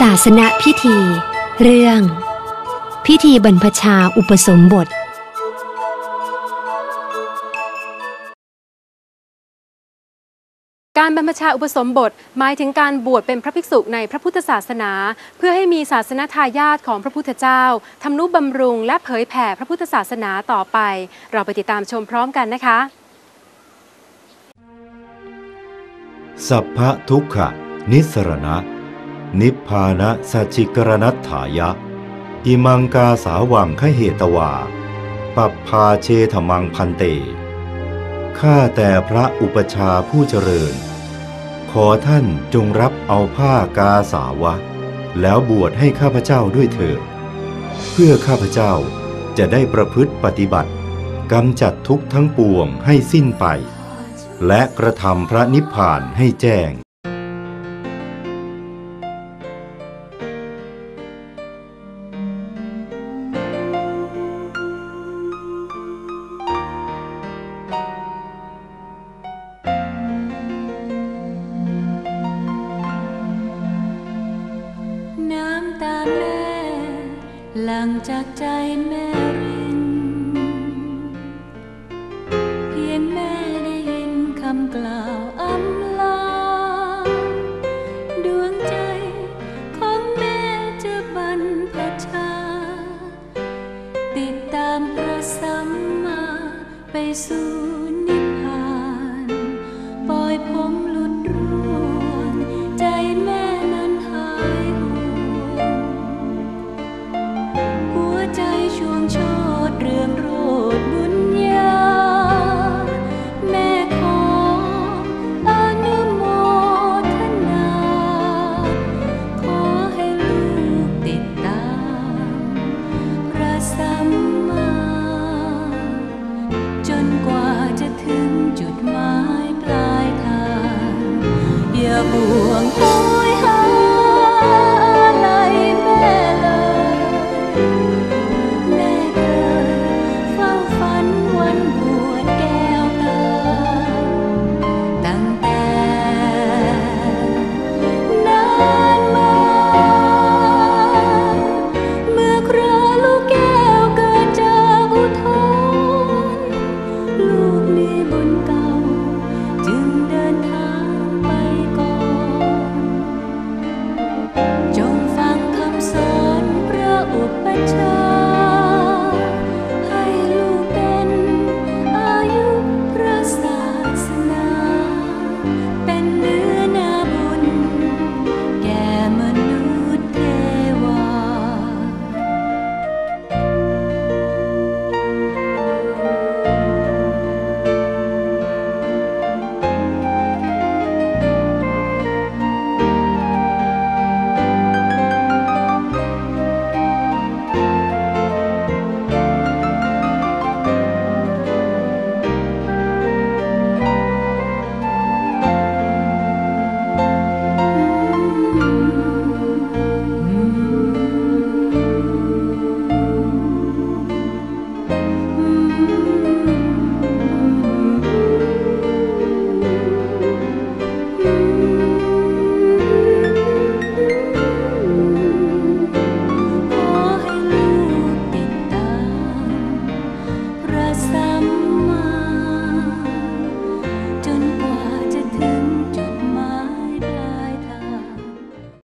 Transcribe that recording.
ศาสนพิธี เรื่อง พิธีบรรพชาอุปสมบท การบรรพชาอุปสมบทหมายถึงการบวชเป็นพระภิกษุในพระพุทธศาสนา เพื่อให้มีศาสนทายาทของพระพุทธเจ้าทำนุบำรุงและเผยแผ่พระพุทธศาสนาต่อไป เราไปติดตามชมพร้อมกันนะคะ สัพพะทุกขะนิสรณะ นิพพานะสัจจิกรณัตถายะ อิมังกาสาวังขเหตวา ปัปพาเชธมังพันเต ข้าแต่พระอุปชาผู้เจริญ ขอท่านจงรับเอาผ้ากาสาวะ แล้วบวชให้ข้าพเจ้าด้วยเถิด เพื่อข้าพเจ้าจะได้ประพฤติปฏิบัติกำจัดทุกทั้งปวงให้สิ้นไป และกระทำพระนิพพานให้แจ้ง หลังจากใจแม่ริน เพียงแม่ได้ยินคำกล่าวอำลา ดวงใจของแม่จะบรรพชา ติดตามพระสัมมาไปสู่ ช่วงโชดเรื่องรูดบุญญา แม่ขออนุโมทนา ขอให้ลูกติดตามพระสัมมา จนกว่าจะถึงจุดหมายปลายทาง อย่าบ่วงต้อ